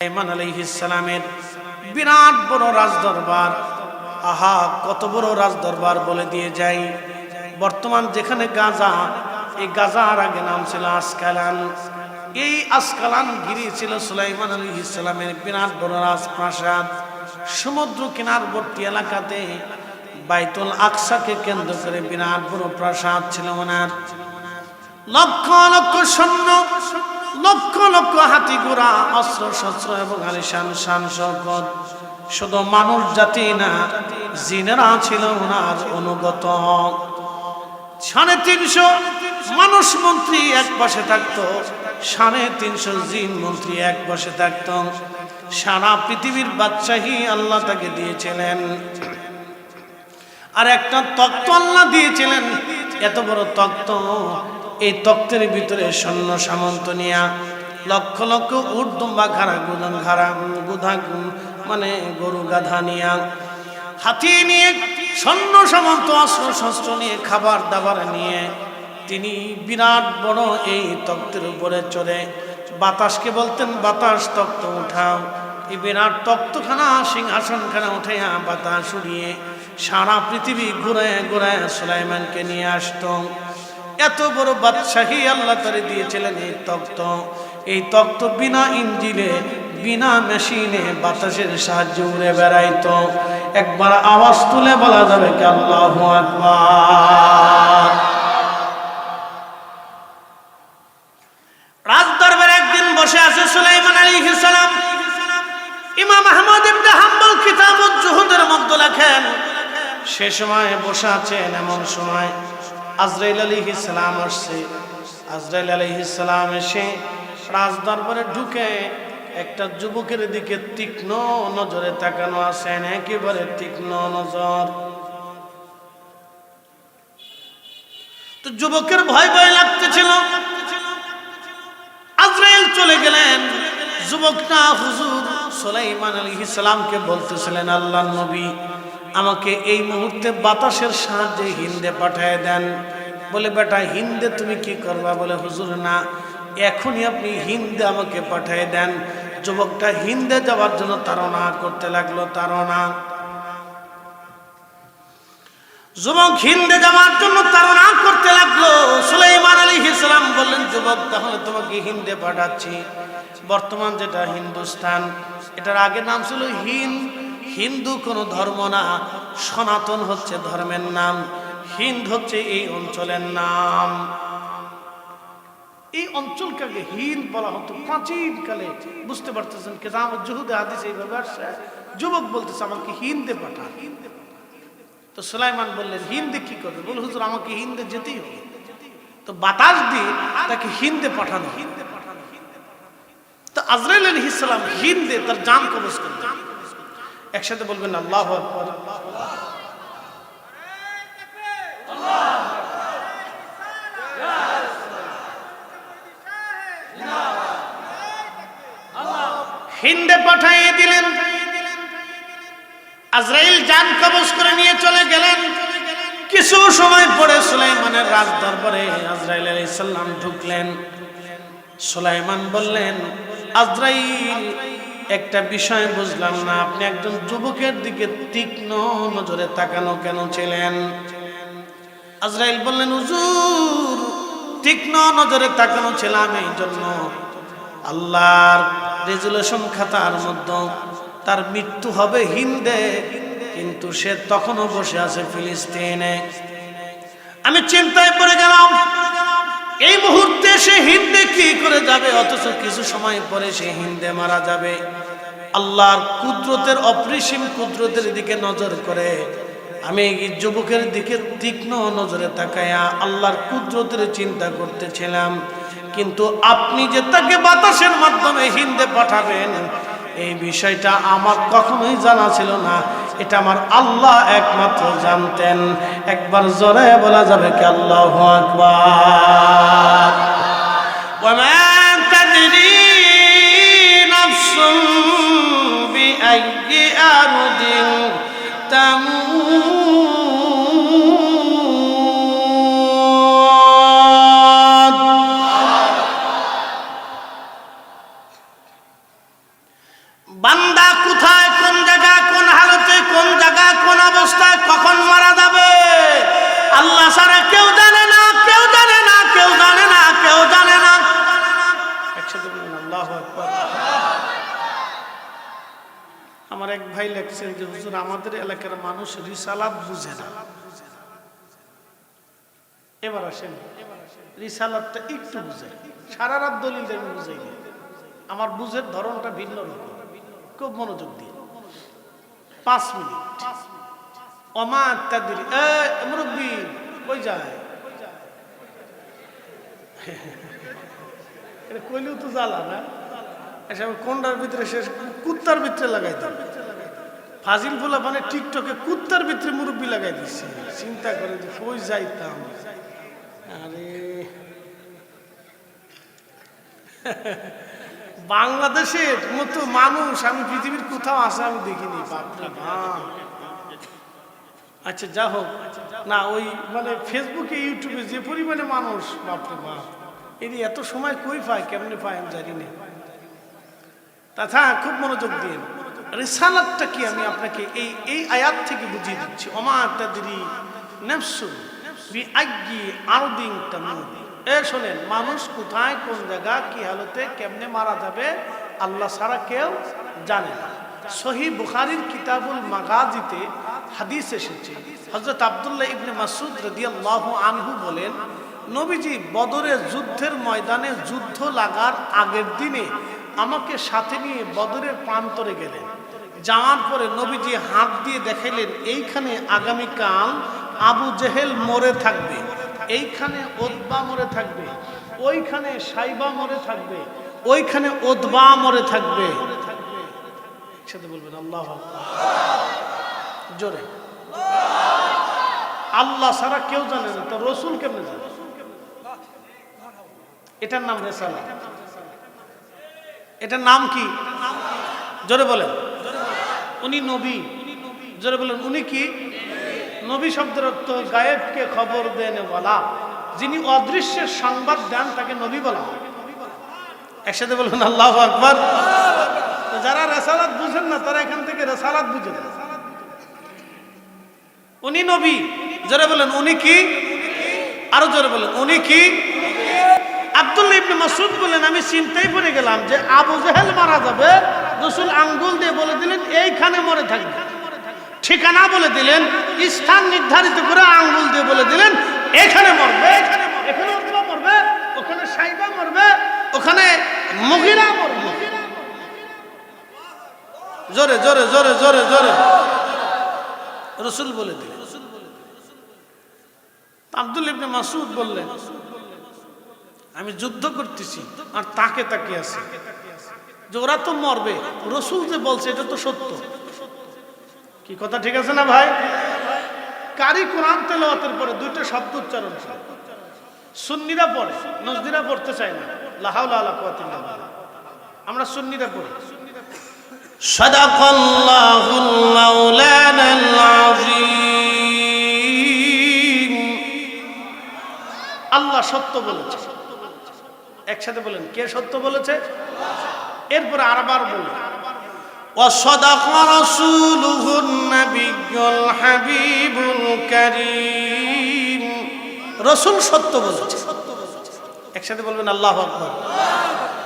সুলাইমান আলাইহিসসালামের বিরাট বড় রাজদরবার। আহা, কত বড় রাজদরবার বলে দিয়ে যাই। বর্তমান যেখানে গাজা, এই গাজার আগে নাম ছিল আসকালান। এই আসকালান গিরি ছিল সুলাইমান আলী ইসলামের বিরাট বড় রাজপ্রাসাদ। সমুদ্র কিনারবর্তী এলাকাতে বাইতুল আকসাকে কেন্দ্র করে বিরাট বড় প্রাসাদ ছিল ওনার। লক্ষ লক্ষ সৈন্য লক্ষ লক্ষ হাতি ঘোড়া, অস্ত্র শস্ত্র এবং আলিশান শান শৌকত শুধু মানুষ জাতি না, জিনেরা ছিল ওনার অনুগত। সাড়ে তিনশো মানুষ মন্ত্রী এক পাশে থাকতো, সাড়ে তিনশো জিন মন্ত্রী এক পাশে থাকতো। সারা পৃথিবীর বাদশাহী আল্লাহ তাকে দিয়েছিলেন। আর একটা তক্ত আল্লাহ দিয়েছিলেন, এত বড় তক্ত এই তক্তের ভিতরে সৈন্য সামন্ত নিয়া লক্ষ লক্ষ উর্দুম্বা ঘাড়া, গুদন ঘাড়া, গুধা মানে গরু গাধা নিয়া হাতি নিয়ে, সৈন্য সামন্ত অস্ত্র শস্ত্র নিয়ে খাবার দাবার নিয়ে তিনি বিরাট বড় এই তক্তের উপরে চড়ে। বাতাসকে বলতেন, বাতাস তক্ত উঠাও। এই বিরাট তক্তখানা, সিংহাসনখানা উঠাইয়া বাতাস উড়িয়ে সারা পৃথিবী ঘুরে ঘুরে সুলাইমানকে নিয়ে আসতো। এত বড় বাদশাহী আল্লাহ তারে দিয়েছিলেন এই তক্ত। এই তক্ত বিনা ইঞ্জিনে, বিনা মেশিনে বাতাসের সাহায্যে উড়ে বেড়াইত। একবার আওয়াজ তুলে বলা যাবে কি আল্লাহ আকবার। একদিন বসে আছে সুলাইমান আলাইহিস সালাম। ইমাম আহমদ ইবনে হাম্বল কিতাবুজ জুহুদের মধ্যে লেখেন, সে সময় বসে আছেন এমন সময় আজরাইল আলাইহিস সালাম আসছে। আজরাইল আলাইহিস সালাম এসে রাজদরবারে ঢুকে একটা যুবকের দিকে তীক্ষ্ণ নজরে তাকানো আছেন একেবারে তীক্ষ্ণ নজর। তো যুবকের ভয় ভয় লাগতেছিল। আজরাইল চলে গেলেন। যুবকটা হুজুর সুলাইমান আলাইহিস সালামকে বলতেছিলেন আল্লাহ নবী আমাকে এই মুহূর্তে বাতাসের সাহায্যে হিন্দে পাঠিয়ে দেন। বলে, বেটা, হিন্দে তুমি কি করবা? বলে, হুজুর, না, এখনই আপনি হিন্দে আমাকে পাঠিয়ে দেন। যুবকটা হিন্দে যাওয়ার জন্য তাড়না করতে লাগল, তাড়না। যুবক হিন্দে যাওয়ার জন্য তাড়না করতে লাগল। সুলাইমান আলী ইসলাম বললেন, যুবক, তাহলে তোমাকে হিন্দে পাঠাচ্ছি। বর্তমান যেটা হিন্দুস্তান, এটার আগে নাম ছিল হিন্দ হিন্দু কোনো ধর্ম না, সনাতন হচ্ছে ধর্মের নাম, হিন্দ হচ্ছে এই অঞ্চলের নাম। এই অঞ্চলকে আগে হিন্দ বলা হতো। প্রাচীন কালে বুঝতে পারতেছেন কেজাম জহুদে হাদিস এইভাবে আসছে, যুবক বলতেছে, আমাকে হিন্দে পাঠা তো সুলাইমান বললেন, হিন্দে কি করবে? বল, হুজুর, আমাকে হিন্দে যেতেই হবে। তো বাতাস দিয়ে তাকে হিন্দে পাঠানো হিন্দে পাঠানো তো আজরাইল আলী ইসলাম হিন্দে তার জান কবজ করতেন একসাথে বলবেন আল্লাহ হিন্দে পাঠাইয়ে দিলেন। আজরাইল জান কবজ করে নিয়ে চলে গেলেন। কিছু সময় পরে সুলাইমানের রাজ দরবারে আজরাইল আলাইহিস সালাম ঢুকলেন। সুলাইমান বললেন, আজরাইল একটা বিষয় বুঝলাম না, আপনি একজন যুবকের দিকে তীক্ষ্ণ নজরে তাকানো কেন ছিলেন? আজরাইল বললেন, হুজুর, তীক্ষ্ণ নজরে তাকানো ছিলাম এই জন্য। আল্লাহর রেজুলেশন খাতার মধ্যে তার মৃত্যু হবে হিন্দে, কিন্তু সে তখনও বসে আছে ফিলিস্তিনে। আমি চিন্তায় পড়ে গেলাম, এই মুহূর্তে সে হিন্দে কি করে যাবে? অথচ কিছু সময় পরে সে হিন্দে মারা যাবে। আল্লাহর কুদরতের অপরিসীম কুদরতের দিকে নজর করে। আমি যুবকের দিকে তীক্ষ্ণ নজরে তাকায়া আল্লাহর কুদরতের চিন্তা করতেছিলাম। কিন্তু আপনি যে তাকে বাতাসের মাধ্যমে হিন্দে পাঠাবেন, এই বিষয়টা আমার কখনোই জানা ছিল না। এটা আমার আল্লাহ একমাত্র জানতেন। একবার জোরে বলা যাবে কি আল্লাহ আকবার? بأي أرض تموت ভাই লেখছেন যে, হুজুর, আমাদের এলাকার মানুষ রিসালাত বুঝে না। এবার আসেন, রিসালাতটা একটু বুঝে সারা রাত দলিল আমি বুঝাই আমার বুঝের ধরনটা ভিন্ন রকম। খুব মনোযোগ দিয়ে। পাঁচ মিনিট। অমা ইত্যাদি মুরব্বী, কই যায়? কইলেও তো জ্বালা না। কোনটার ভিতরে শেষ? কুত্তার ভিতরে লাগাই দিল ফাজিল ফুলা মানে টিকটকে কুত্তার ভিতরে মুরব্বী লাগাই দিচ্ছে চিন্তা করে যে কই যাইতাম। আরে। বাংলাদেশের মতো মানুষ আমি, পৃথিবীর কোথাও আসে আমি দেখিনি আচ্ছা যা হোক। না, ওই মানে ফেসবুকে, ইউটিউবে যে পরিমাণে মানুষ, বাপরে বাপ। এর এত সময় কই পায়, কেমনে পায় আমি জানি না। তথা খুব মনোযোগ দিন রিসালাতটা কি আমি আপনাকে এই এই আয়াত থেকে বুঝিয়ে দিচ্ছি। অমা তাদরি শোনেন, মানুষ কোথায়, কোন জায়গা, কি হালতে, কেমনে মারা যাবে, আল্লাহ সারা কেউ জানে না। সহি বুখারির কিতাবুল মাগাজিতে হাদিস এসেছে। হজরত আবদুল্লাহ ইবনে মাসুদ রাদিয়াল্লাহু আনহু বলেন, নবীজি বদরের যুদ্ধের ময়দানে যুদ্ধ লাগার আগের দিনে আমাকে সাথে নিয়ে বদরের প্রান্তরে গেলেন। যাওয়ার পরে নবীজি হাত দিয়ে দেখাইলেন, এইখানে আগামীকাল আবু জেহেল মরে থাকবে, এইখানে ওদবা মরে থাকবে, ওইখানে সাইবা মরে থাকবে, ওইখানে ওদবা মরে থাকবে। একসাথে বলবেন, আল্লাহ জোরে। আল্লাহ সারা কেউ জানে না, তো রসুল কেমনে জানে? এটার নাম রেসালা এটার নাম কি? জোরে বলেন। উনি নবী। জোরে বলেন, উনি কি? নবী শব্দের অর্থ গায়েবকে খবর দেন বলা। যিনি অদৃশ্যের সংবাদ দেন, তাকে নবী বলা একসাথে বলুন, আল্লাহ আকবর। যারা রেসালাত বুঝেন না, তারা এখান থেকে রেসালাত বুঝে উনি নবী। জোরে বলেন, উনি কি? আরও জোরে বলেন, উনি কি? আব্দুল্লাহ ইবনে মাসুদ বলেন আমি চিন্তাই পড়ে গেলাম যে আবু জাহেল মারা যাবে, রসুল আঙ্গুল দিয়ে বলে দিলেন, এইখানে মরে থাকবে। ঠিকানা বলে দিলেন, স্থান নির্ধারিত করে আঙ্গুল দিয়ে বলে দিলেন, এখানে মরবে। এখানে উতবা মরবে, ওখানে সাইবা মরবে, ওখানে মহিলা মরবে। জোরে জোরে জোরে জোরে জোরে। রসুল বলে দিলেন। আব্দুল ইবনে মাসুদ বললেন আমি যুদ্ধ করতেছি আর তাকে তাকে আছে যে ওরা তো মরবে রসুল যে বলছে এটা তো সত্য কি কথা ঠিক আছে না ভাই কারি কোরআন তেলাওয়াতের পরে দুইটা শব্দ উচ্চারণ করে। সুন্নিরা পড়ে নজদিরা পড়তে চায় না লাহাউলা আলা কুয়াতিল্লাহ বিল্লাহ। আমরা সুন্নিরা পড়ি صدق الله المولانا العظيم আল্লাহ সত্য বলেছে একসাথে বলেন কে সত্য বলেছে এরপরে আরবার বলুন وصدق رسوله النبي الحبيب الكريم রসুল সত্য বলেছে একসাথে বলবেন আল্লাহ আকবর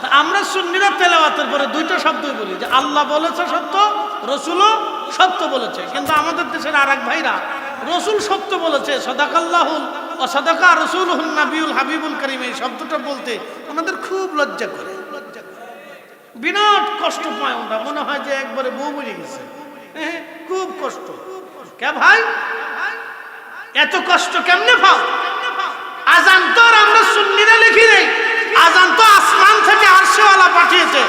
তা আমরা সুন্নিরা তেলাওয়াতের পরে দুইটা শব্দই বলি যে আল্লাহ বলেছে সত্য রসুলও সত্য বলেছে কিন্তু আমাদের দেশের আর এক ভাইরা রসুল সত্য বলেছে সদাকাল্লাহুল ও সদাকা রসুল নাবিউল হাবিবুল করিম এই শব্দটা বলতে ওনাদের খুব লজ্জা করে। বিরাট কষ্ট পায় ওরা মনে হয় যে একবারে বউ মরে গেছে। হ্যাঁ, খুব কষ্ট। কে ভাই? এত কষ্ট কেমনে পাও? আজান তো আমরা সুন্নিরা লিখি নেই। আজান তো আসমান থেকে আরশেওয়ালা পাঠিয়েছে।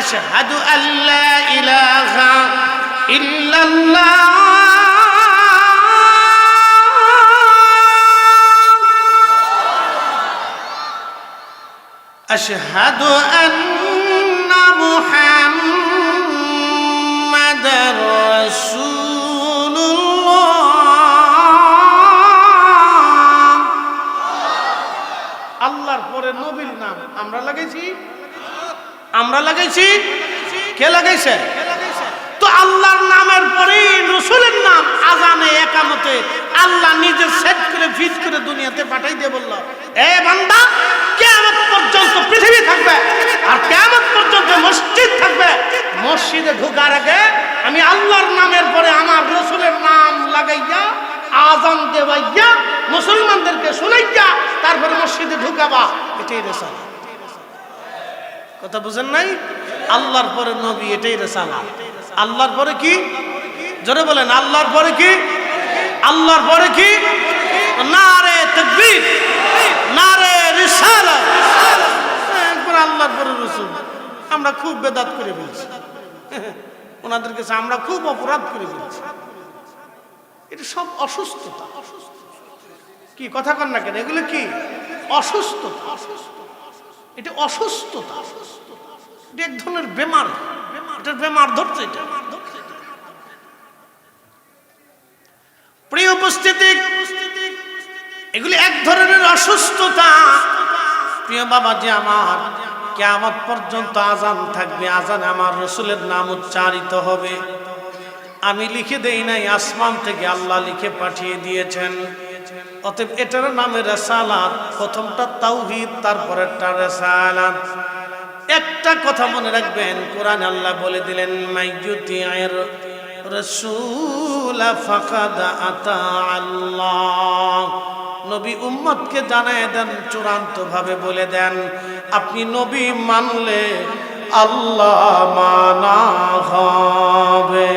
আশহাদু আল্লা ইলাহা ইল্লাল্লাহ। আশহাদু আন্না মুহাম্মাদার রাসূলুল্লাহ আল্লাহর পরে নবীর নাম আমরা লাগাইছি? আমরা লাগাইছি? কে লাগাইছে? তো আল্লাহর নামের পরেই রসুলের নাম আজানে একামতে আল্লাহ নিজে সেট করে ফিট করে দুনিয়াতে পাঠাই দিয়ে বলল এ বান্দা কেমন পর্যন্ত পৃথিবী থাকবে আর কেমন পর্যন্ত মসজিদ থাকবে। মসজিদে ঢোকার আগে আমি আল্লাহর নামের পরে আমার রসুলের নাম লাগাইয়া আজান দেওয়াইয়া, মুসলমানদেরকে শুনাইয়া তারপরে মসজিদে ঢুকাবা। এটাই রেসালা কথা বুঝেন নাই? আল্লাহর পরে নবী, এটাই রেসালা আল্লাহর পরে কি? জোরে বলেন, আল্লাহর পরে কি? আল্লাহর পরে কি? নারে তকবীর রিসালা। আল্লাহর পরে আমরা খুব বেদাত করে ফেলছি ওনাদের কাছে আমরা খুব অপরাধ করে ফেলছি এটা সব অসুস্থতা। কি কথা কন না কেন? এগুলো কি? অসুস্থতা। এটা অসুস্থতা। এটা এক ধরনের বেমার। এটার বেমার ধরছে এটা। প্রিয় উপস্থিতি এগুলি এক ধরনের অসুস্থতা। প্রিয় বাবা যে আমার কেমন পর্যন্ত আজান থাকবে আজান আমার রসুলের নাম উচ্চারিত হবে। আমি লিখে দেই নাই, আসমান থেকে আল্লাহ লিখে পাঠিয়ে দিয়েছেন। অতএব এটার নামে রেসালাত, প্রথমটা তাওহিদ, তারপরেরটা রেসালাত। একটা কথা মনে রাখবেন, কোরআন আল্লাহ বলে দিলেন, মাইয়ুতি আয়ের রসুল ফাকাদ আতা আল্লাহ। নবী উম্মতকে জানায় দেন চূড়ান্ত ভাবে বলে দেন আপনি নবী মানলে আল্লাহ মানা হবে।